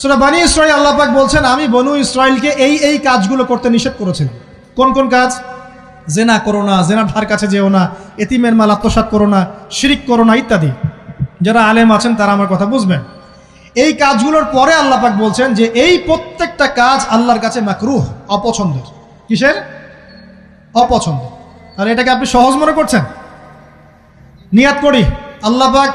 সেটা বানি ইসরায়েল আল্লাহ পাক বলছেন, আমি বনু ইসরায়েলকে এই এই কাজগুলো করতে নিষেধ করেছিলাম। কোন কোন কাজ? জেনা করো না, জেনার ধার কাছে যেও না, এতিমের মাল আত্মসাত করো না, শিরিক করো না, ইত্যাদি। যারা আলেম আছেন, তারা আমার কথা বুঝবেন। এই কাজগুলোর পরে আল্লাহ পাক বলছেন যে, এই প্রত্যেকটা কাজ আল্লাহর কাছে মাকরুহ, অপছন্দের। কিসের? অপছন্দ তাহলে এটাকে আপনি সহজ মনে করছেন? নিয়াত করি। আল্লাহ পাক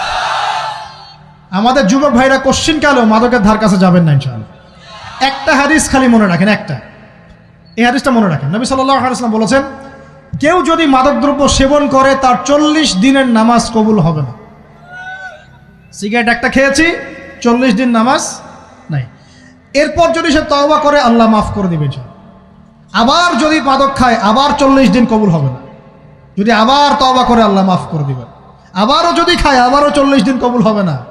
আমাদের যুবক ভাইরা কোশ্চিন কালেও মাদকের ধার কাছে যাবেন না ইনশাআল্লাহ। একটা হাদিস খালি মনে রাখেন, একটা। এই হাদিসটা মনে রাখেন। নবী সাল্লাম বলেছেন, কেউ যদি মাদকদ্রব্য সেবন করে, তার চল্লিশ দিনের নামাজ কবুল হবে না। সিগারেট একটা খেয়েছি, চল্লিশ দিন নামাজ নাই। এরপর যদি সে তওবা করে, আল্লাহ মাফ করে দিবে। আবার যদি মাদক খায়, আবার চল্লিশ দিন কবুল হবে না। যদি আবার তওবা করে, আল্লাহ মাফ করে দিবেন। আবারও যদি খায়, আবারও চল্লিশ দিন কবুল হবে না।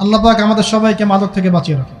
আল্লাহ পাক আমাদের সবাইকে মাদক থেকে বাঁচিয়ে রাখে